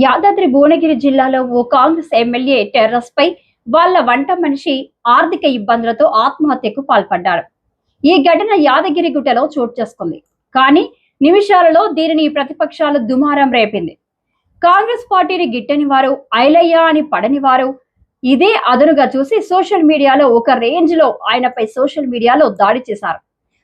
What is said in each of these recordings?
యాదాద్రి భువనగిరి జిల్లాలో ఓ Congress MLA terrace పై వాళ్ళ వంట మనిషి ఆర్థిక ఇబ్బందులతో ఆత్మహత్యకు పాల్పడ్డాడు. ఈ ఘటన యాదగిరి గుట్టలో చోటు చేసుకుంది. కానీ నిమిషాలలో దీనిని ప్రతిపక్షాలు దుమారం రేపింది. కాంగ్రెస్ పార్టీని గిట్టని వారు ఐలయ్య అని పడని వారు ఇదే అదనుగా చూసి సోషల్ మీడియాలో ఒక రేంజ్లో ఆయనపై సోషల్ మీడియాలో దాడి చేశారు.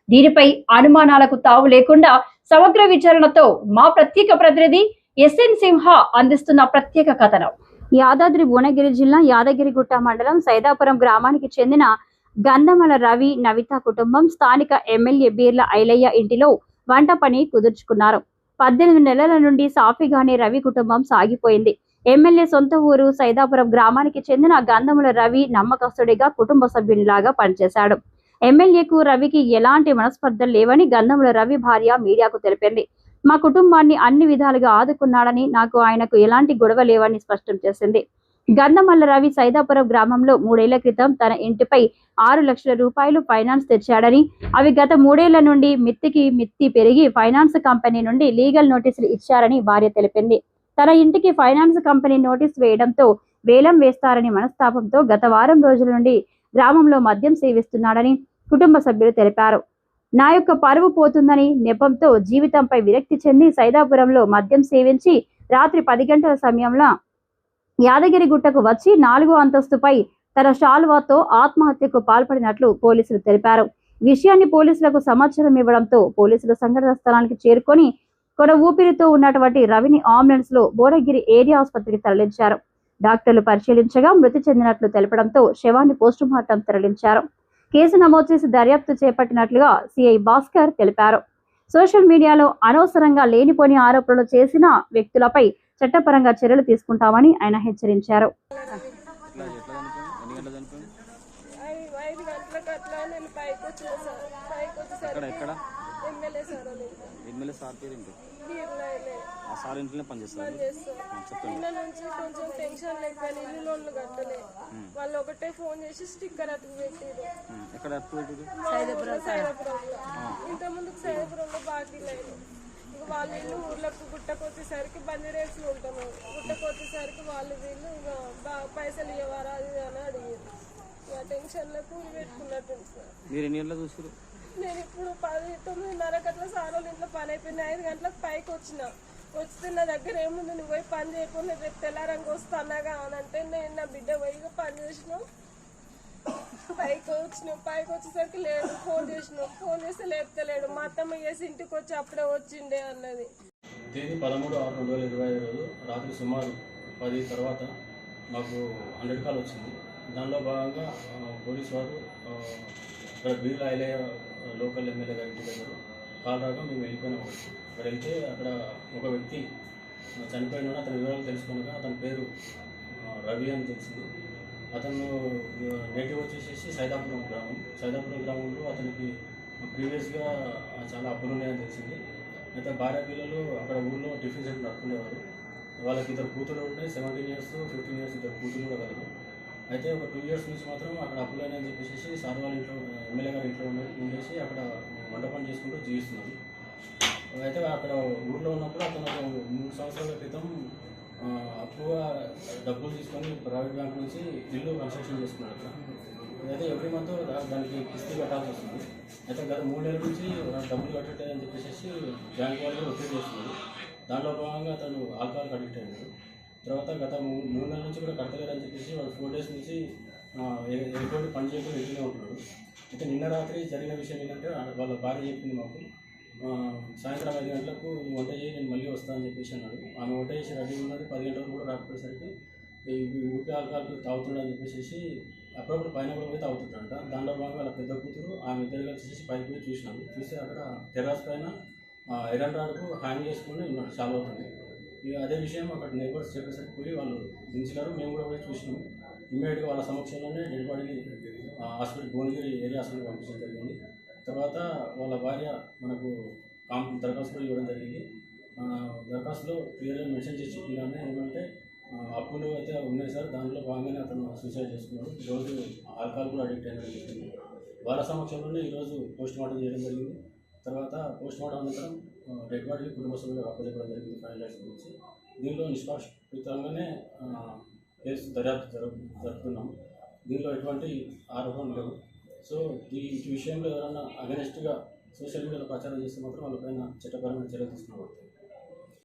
దీనిపై అనుమానాలకు తావు లేకుండా సమగ్ర విచారణతో మా ప్రత్యేక ప్రతినిధి ఎస్ఎన్ సింహ అందిస్తున్న ప్రత్యేక కథనం. యాదాద్రి భువనగిరి జిల్లా యాదగిరిగుట్ట మండలం సైదాపురం గ్రామానికి చెందిన గంధమల రవి నవిత కుటుంబం స్థానిక ఎమ్మెల్యే బీర్ల ఐలయ్య ఇంటిలో వంట పని కుదుర్చుకున్నారు. పద్దెనిమిది నెలల నుండి సాఫీగానే రవి కుటుంబం సాగిపోయింది. ఎమ్మెల్యే సొంత ఊరు సైదాపురం గ్రామానికి చెందిన గంధముల రవి నమ్మకస్తుడిగా కుటుంబ సభ్యునిలాగా పనిచేశాడు. ఎమ్మెల్యేకు రవికి ఎలాంటి మనస్పర్ధలు లేవని గంధముల రవి భార్య మీడియాకు తెలిపింది. మా కుటుంబాన్ని అన్ని విధాలుగా ఆదుకున్నాడని నాకు ఆయనకు ఎలాంటి గొడవ లేవని స్పష్టం చేసింది. గంధమల్ల రవి సైదాపురం గ్రామంలో మూడేళ్ళ క్రితం తన ఇంటిపై ఆరు లక్షల రూపాయలు ఫైనాన్స్ తెచ్చాడని అవి గత మూడేళ్ళ నుండి మిత్తికి మిత్తి పెరిగి ఫైనాన్స్ కంపెనీ నుండి లీగల్ నోటీసులు ఇచ్చారని భార్య తెలిపింది. తన ఇంటికి ఫైనాన్స్ కంపెనీ నోటీస్ వేయడంతో వేలం వేస్తారని మనస్తాపంతో గత వారం రోజుల నుండి గ్రామంలో మద్యం సేవిస్తున్నాడని కుటుంబ సభ్యులు తెలిపారు. నా యొక్క పరువు పోతుందని నెపంతో జీవితంపై విరక్తి చెంది సైదాపురంలో మద్యం సేవించి రాత్రి పది గంటల సమయంలో యాదగిరి గుట్టకు వచ్చి నాలుగో అంతస్తుపై తన షాల్వాతో ఆత్మహత్యకు పాల్పడినట్లు పోలీసులు తెలిపారు. విషయాన్ని పోలీసులకు సమాచారం ఇవ్వడంతో పోలీసులు సంఘటన స్థలానికి చేరుకొని కొన ఊపిరితో ఉన్నటువంటి రవిని అంబులెన్స్లో బోరగిరి ఏరియా ఆసుపత్రికి తరలించారు. డాక్టర్లు పరిశీలించగా మృతి చెందినట్లు తెలపడంతో శవాన్ని పోస్టుమార్టం తరలించారు. కేసు నమోదు చేసి దర్యాప్తు చేపట్టినట్లుగా సిఐ భాస్కర్ తెలిపారు. సోషల్ మీడియాలో అనవసరంగా లేనిపోని ఆరోపణలు చేసిన వ్యక్తులపై చట్టపరంగా చర్యలు తీసుకుంటామని ఆయన హెచ్చరించారు. ఎక్కడ ఎక్కడ? ఎమ్మెల్యే సార్ అని. ఎమ్మెల్యే సార్ పేరు ఏంటి? ఆ సార్ ఇంట్లోనే పనిచేస్తారు? పని చేస్తారు. చెప్పండి. నిన్న నుంచి కొంచెం టెన్షన్ లెక్క ఇల్లు లోన్లు కట్టలే. వాళ్ళు ఒకటే ఫోన్ చేసి స్టిక్కర్ అతుకు పెట్టారు ఎక్కడ అప్పు పెట్టిరు సైదాపురంలో. ఇంత ముందుకు సైదాపురంలో బాకీ లేదు. ఇక వాళ్ళ ఇల్లు ఊర్లకు గుట్టకు వచ్చేసరికి బంజరేట్స్లో ఉంటాము గుట్టకు వచ్చేసరికి వాళ్ళు వీళ్ళు పైసలు ఇవ్వరా అది అని అడిగారు ఇక టెన్షన్లో కూలి పెట్టుకున్నట్టు సార్. మీరు ఎన్ని చూసారు నేను ఇప్పుడు పది తొమ్మిదిన్నరకు అట్లా సార్ ఇంట్లో పని అయిపోయింది. ఐదు గంటలకు పైకి వచ్చిన. వచ్చితే నా దగ్గర ఏముంది? నువ్వు పోయి పని చేయకుండా రేపు తెల్లారంగా వస్తానాగా అని అంటే నేను నా బిడ్డ పోయి పని చేసినావు పైకి వచ్చినావు పైకి వచ్చేసరికి లేడు ఫోన్ చేసినావు ఫోన్ చేస్తే లేపుతలేడు. మా అత్తమ్మ చేసి ఇంటికి వచ్చి అప్పుడే వచ్చిండే అన్నది. తేదీ పదమూడు ఆరు రెండు వేల ఇరవై ఐదు రోజు రాత్రి సుమారు పది తర్వాత మాకు హండ్రెడ్ కాల్ వచ్చింది. దానిలో భాగంగా పోలీసు వారు ఇక్కడ బీర్లు లోకల్ ఎమ్మెల్యే గారి ఇంటి దగ్గర కాల్ రాగా మేము వెళ్ళిపోయినాం అక్కడ. వెళ్తే అక్కడ ఒక వ్యక్తి చనిపోయిన అతని వివరాలు తెలుసుకున్నాక అతని పేరు రవి అని తెలిసింది. అతను నేటివ్ వచ్చేసేసి సైదాపురం గ్రామం. సైదాపురం గ్రామంలో అతనికి ప్రీవియస్గా చాలా అప్పులు ఉన్నాయని తెలిసింది. అయితే భార్య పిల్లలు అక్కడ ఊళ్ళో టిఫిన్ సెంటర్ నడుపుకునేవారు. వాళ్ళకి ఇద్దరు కూతురు ఉన్నాయి సెవెంటీన్ ఇయర్స్ ఫిఫ్టీన్ ఇయర్స్ ఇద్దరు కూతురు కూడా కలదు అయితే ఒక టూ ఇయర్స్ నుంచి మాత్రం అక్కడ అప్పులైనా అని చెప్పేసి సార్ వాళ్ళ ఇంట్లో ఎమ్మెల్యే గారి ఇంట్లో ఉండేసి అక్కడ వంట పని చేసుకుంటూ జీవిస్తున్నాను అయితే అక్కడ ఊర్లో ఉన్నప్పుడు అతను మూడు సంవత్సరాల క్రితం ఆ, అప్పుగా డబ్బులు తీసుకొని ప్రైవేట్ బ్యాంక్ నుంచి ఇల్లు కన్స్ట్రక్షన్ చేసుకున్నాడు అక్కడ అయితే ఎవ్రీ మంత్ దానికి కిస్తీ కట్టాల్సి వస్తుంది. అయితే గత మూడు నెలల నుంచి డబ్బులు కట్టట్లేదని చెప్పేసి బ్యాంక్ వాళ్ళు ఒత్తిడి చేస్తున్నారు. దానిలో భాగంగా అతను ఆల్కహాల్ అడిక్ట్ అయ్యాడు తర్వాత గత మూడు మూడు నెలల నుంచి కూడా కడతలేదని చెప్పేసి వాడు ఫోర్ డేస్ నుంచి ఆ, ఎటువంటి పని చేయకుండా ఇంట్లోనే ఉంటున్నాడు. అయితే నిన్న రాత్రి జరిగిన విషయం ఏంటంటే వాళ్ళ భార్య చెప్పింది మాకు. సాయంత్రం ఐదు గంటలకు వంట చేయి నేను మళ్ళీ వస్తానని చెప్పేసి అన్నాడు. ఆమె వంట చేసి రెడీ ఉన్నది పది గంటలకు కూడా రాకపోయేసరికి ఊపి ఆల్కహాల్ తాగుతున్నాడు అని చెప్పేసి అప్పుడప్పుడు పైన కూడా పోయి తాగుతుంటాడంట. దాంట్లో భాగంగా వాళ్ళ పెద్ద కూతురు ఆమె ఇద్దరు కలిసి పైకి పోయి చూసినాను చూసి అక్కడ టెర్రాస్ పైన ఐరన్ రాడ్కు హ్యాంగ్ చేసుకుని ఉన్నాడు చాలా అవుతుంది. ఇక అదే విషయం అక్కడ నేబర్స్ చెప్పేసరికి పోయి వాళ్ళు దించినారు. మేము కూడా పోయి చూసినాము. ఇమ్మీడియట్గా వాళ్ళ సమక్షంలోనే డెడ్ బాడీని హాస్పిటల్ భువనగిరి ఏరియా హాస్పిటల్ పంపించడం జరిగింది. తర్వాత వాళ్ళ భార్య మనకు కాం దరఖాస్తులో ఇవ్వడం జరిగింది. దరఖాస్తులో క్లియర్గా మెన్షన్ చేసి చెప్పినానే ఏమంటే అప్పులు అయితే ఉన్నాయి సార్. దాంట్లో భాగంగానే అతను సూసైడ్ చేసుకున్నాడు. ఈరోజు ఆల్కహాల్ కూడా అడిక్ట్ అయినట్టు చెప్పింది. వాళ్ళ సమక్షంలోనే ఈరోజు పోస్ట్ మార్టం చేయడం జరిగింది. తర్వాత పోస్ట్ మార్టం అనంతరం డెడ్ బాడీ కుటుంబ సభ్యులకు అప్పచెప్పడం జరిగింది ఫైవ్ ల్యాక్స్ గురించి. దీనిలో నిష్పాక్షితంగానే కేసు దర్యాప్తు జరు జరుపుతున్నాం. దీనిలో ఎటువంటి ఆరోపణలు లేవు. సో ఈ విషయంలో ఎవరైనా అగెనెస్ట్గా సోషల్ మీడియాలో ప్రచారం చేస్తే మాత్రం వాళ్ళపైన చట్టపరమైన చర్యలు తీసుకున్నాం